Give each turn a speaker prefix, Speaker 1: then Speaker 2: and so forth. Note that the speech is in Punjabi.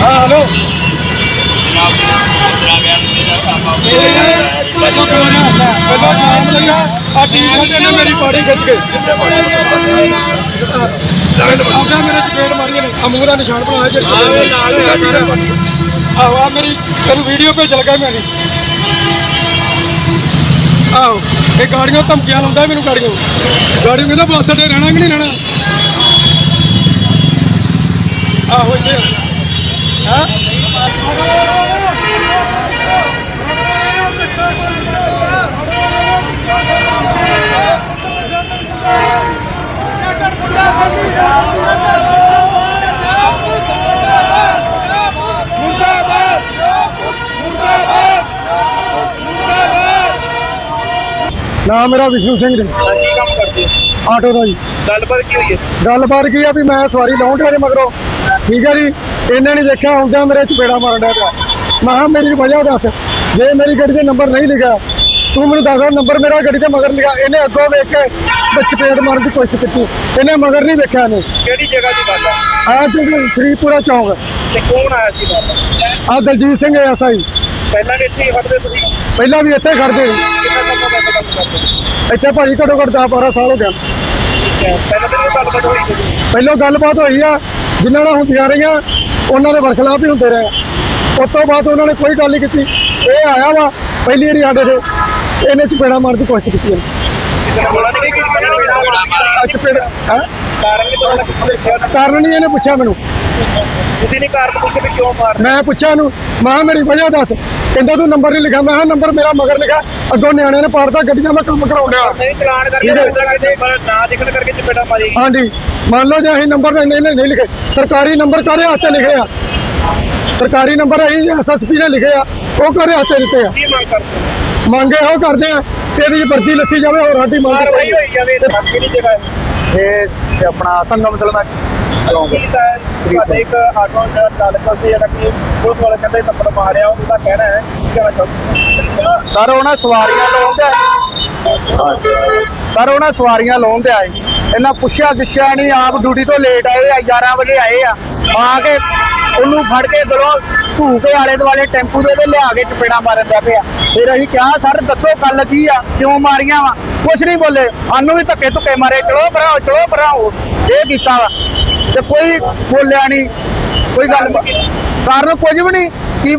Speaker 1: ਹਾਂ ਹਲੋ
Speaker 2: ਪਹਿਲਾਂ
Speaker 1: ਪਹਿਲਾਂ ਨਾਮ ਲਿਆ ਆ ਟੀ-ਸ਼ਰਟ ਨੇ ਮੇਰੀ ਪਾੜੀ ਖਿੱਚ ਕੇ। ਆਉਂਦਾ ਮੇਰੇ ਚਪੇੜ ਮਾਰੀਆਂ ਨੇ। ਆ ਮੂੰਹ ਦਾ ਨਿਸ਼ਾਨ ਬਣਾਇਆ ਜਿਹੜੇ ਆਹੋ ਆ ਮੇਰੀ ਤੈਨੂੰ ਵੀਡੀਓ ਭੇਜ ਲਗਾ ਮੈਂ ਆਹੋ ਇਹ ਗਾੜੀਆਂ ਧਮਕੀਆਂ ਲਾਉਂਦਾ ਮੈਨੂੰ ਗਾੜੀਆਂ। ਗਾੜੀ ਕਹਿੰਦਾ ਬੱਸ ਅੱਡੇ ਰਹਿਣਾ ਕਿ ਨਹੀਂ ਰਹਿਣਾ? ਆਹੋ ਇੱਥੇ ਹਾਂ ਨਾਮ ਮੇਰਾ ਵਿਸ਼ਨੂੰ ਸਿੰਘ ਜੀ।
Speaker 2: ਕੀ ਕੰਮ ਕਰਦੇ ਹੋ?
Speaker 1: ਆਟੋ ਦਾ ਜੀ।
Speaker 2: ਗੱਲਬਾਤ ਕੀ ਹੋਈ ਹੈ?
Speaker 1: ਗੱਲਬਾਤ ਕੀ ਆ ਵੀ ਮੈਂ ਸਵਾਰੀ ਲਾਉਣ ਨੇ ਮਗਰੋਂ। ਠੀਕ ਹੈ ਜੀ। ਇਹਨੇ ਨਹੀਂ ਦੇਖਿਆ ਆਉਂਦਿਆਂ ਮੇਰੇ ਚਪੇੜਾ ਮਾਰਨ ਡਿਆ ਪਿਆ। ਮੈਂ ਕਿਹਾ ਮੇਰੀ ਵਜ੍ਹਾ ਦੱਸ। ਜੇ ਮੇਰੀ ਗੱਡੀ ਦੇ ਨੰਬਰ ਨਹੀਂ ਲਿਖਿਆ ਤੂੰ ਮੈਨੂੰ ਦੱਸ ਨੰਬਰ ਮੇਰਾ ਗੱਡੀ ਤੇ ਮਗਰ ਲਿਖਿਆ। ਇਹਨੇ ਅੱਗੋਂ ਵੇਖ ਕੇ ਤੇ ਚਪੇੜ ਮਾਰਨ ਦੀ ਕੋਸ਼ਿਸ਼ ਕੀਤੀ। ਇਹਨੇ ਮਗਰ ਨਹੀਂ ਵੇਖਿਆ ਨੇ
Speaker 2: ਕਿਹੜੀ ਜਗ੍ਹਾ ਦੀ ਗੱਲ ਹੈ
Speaker 1: ਆ ਜੀ ਸ਼੍ਰੀਪੁਰਾ ਚੌਂਕ।
Speaker 2: ਤੇ ਕੌਣ ਆਇਆ ਸੀ ਨਾਲ?
Speaker 1: ਆ ਦਲਜੀਤ ਸਿੰਘ ਐਸਆਈ
Speaker 2: ਪਹਿਲਾਂ ਵੀ ਇੱਥੇ ਹੀ ਖੜਦੇ ਤੁਸੀਂ?
Speaker 1: ਪਹਿਲਾਂ ਵੀ ਇੱਥੇ ਖੜਦੇ ਸੀ।
Speaker 2: ਕਿੰਨਾ ਸਮਾਂ ਦਾ ਕੰਮ ਕਰਦੇ ਹੋ?
Speaker 1: ਇੱਥੇ ਭਾਜੀ ਘੱਟੋ ਘੱਟ 10 12 ਸਾਲ ਹੋ ਗਿਆ
Speaker 2: ਠੀਕ ਹੈ। ਪਹਿਲਾਂ ਇਹ ਗੱਲਬਾਤ ਹੋਈ ਸੀ।
Speaker 1: ਪਹਿਲੋਂ ਗੱਲਬਾਤ ਹੋਈ ਆ ਜਿਨ੍ਹਾਂ ਨਾਲ ਹੁੰਦੀਆਂ ਰਹੀਆਂ ਉਹਨਾਂ ਦੇ ਵਰਖਲਾਫ ਹੀ ਹੁੰਦੇ ਰਹੇ ਉਸ ਤੋਂ ਬਾਅਦ ਉਹਨਾਂ ਨੇ ਕੋਈ ਗੱਲ ਨਹੀਂ ਕੀਤੀ। ਇਹ ਆਇਆ ਵਾ ਪਹਿਲੀ ਵਾਰੀ ਸਾਡੇ ਤੇ। ਇਹਨੇ ਚਪੇੜਾ ਮਾਰਨ ਦੀ ਕੋਸ਼ਿਸ਼ ਕੀਤੀ ਚਪੇੜ
Speaker 2: ਕਾਰਨ
Speaker 1: ਨਹੀਂ ਇਹਨੇ ਪੁੱਛਿਆ ਮੈਨੂੰ।
Speaker 2: ਤੁਸੀਂ ਨਹੀਂ ਕਾਰਨ ਪੁੱਛੇ ਵੀ ਕਿਉਂ ਮਾਰ
Speaker 1: ਮੈਂ ਪੁੱਛਿਆ ਇਹਨੂੰ ਮੈਂ ਮੇਰੀ ਵਜ੍ਹਾ ਦੱਸ। ਕਹਿੰਦਾ ਤੂੰ ਨੰਬਰ ਨਹੀਂ ਲਿਖਿਆ ਮੈਂ ਕਿਹਾ ਨੰਬਰ ਮੇਰਾ ਮਗਰ ਲਿਖਾ ਅੱਗੋਂ ਨਿਆਣਿਆਂ ਨੇ ਪਾੜਦਾ ਗੱਡੀਆਂ ਮੈਂ ਕੰਮ ਕਰਾਉਣ ਡਿਆ।
Speaker 2: ਨਹੀਂ ਚਲਾਨ ਕਰਕੇ। ਲੱਗਦਾ ਕਿ ਪਰ ਨਾ ਦਿਖਣ ਕਰਕੇ ਚਪੇੜਾ ਮਾਰੀ
Speaker 1: ਹਾਂਜੀ। ਮੰਨ ਲਓ ਜੇ ਅਸੀਂ ਨੰਬਰ ਨਹੀਂ ਨਹੀਂ ਨਹੀਂ ਲਿਖੇ। ਸਰਕਾਰੀ ਨੰਬਰ ਕਾਰੇ ਹੱਥੇ ਲਿਖੇ ਆ? ਸਰਕਾਰੀ ਨੰਬਰ ਅਸੀਂ ਐਸਐਸਪੀ ਨੇ ਲਿਖੇ ਆ। ਉਹ ਕਾਰੇ ਹੱਥੇ ਦਿੱਤੇ ਆ?
Speaker 2: ਕੀ ਮੰਗ ਕਰਦੇ ਹੋ?
Speaker 1: ਮੰਗੇ ਉਹ ਕਰਦੇ ਆ। ਇਹਦੀ ਵਰਦੀ ਲੱਥੀ ਜਾਵੇ ਹੋਰ ਸਾਡੀ ਮੰਗ
Speaker 2: ਹੋਈ ਜਾਵੇ ਕਿਹੜੀ ਜਗ੍ਹਾ ਹੈ?
Speaker 3: ਇਹ ਆਪਣਾ ਸੰਗਮ ਸਲਮਾ ਚੌਂਕ
Speaker 2: ਤਾਂ? ਤੁਹਾਡੇ ਇੱਕ ਆਟੋ ਚਾਲਕ ਸੀ ਜਿਹੜਾ ਕਿ ਪੁਲਿਸ ਵਾਲੇ ਕਹਿੰਦੇ ਨੰਬਰ ਮਾਰਿਆ ਉਹਦਾ ਕਹਿਣਾ ਹੈ ਕਿ
Speaker 3: ਸਰ ਉਹਨਾਂ ਸਵਾਰੀਆਂ ਲਾਉਣ ਤੇ ਆਏ। ਸਰ ਉਹਨਾਂ ਸਵਾਰੀਆਂ ਲਾਉਣ ਤੇ ਆਏ। ਇਹਨਾਂ ਪੁੱਛਿਆ ਗਿੱਛਿਆ ਨਹੀਂ ਆਪ ਡਿਊਟੀ ਤੋਂ ਲੇਟ ਆਏ ਆ 11 ਵਜੇ ਆਏ ਆ। ਆ ਕੇ ਉਹਨੂੰ ਫੜ ਕੇ ਗਲੋਂ ਧੂ ਕੇ ਆਲੇ ਦੁਆਲੇ ਟੈਂਪੂ ਦੇ ਤੇ ਲਿਆ ਕੇ ਚਪੇੜਾ ਮਾਰਨ ਦਾ ਪਿਆ। ਫਿਰ ਅਸੀਂ ਕਿਹਾ, ਸਰ, ਦੱਸੋ ਗੱਲ ਕੀ ਆ? ਕਿਉਂ ਮਾਰੀਆਂ ਵਾ? ਕੁਛ ਨਹੀਂ ਬੋਲੇ। ਸਾਨੂੰ ਵੀ ਧੱਕੇ ਧੁੱਕੇ ਮਾਰੇ। ਚਲੋ ਭਰਾਓ ਚਲੋ ਭਰਾਓ। ਇਹ ਕੀਤਾ ਵਾ। ਤੇ ਕੋਈ ਬੋਲਿਆ ਨਹੀਂ। ਕੋਈ ਗੱਲ ਕਾਰਨ ਕੁਝ ਵੀ ਨਹੀਂ। ਕੀ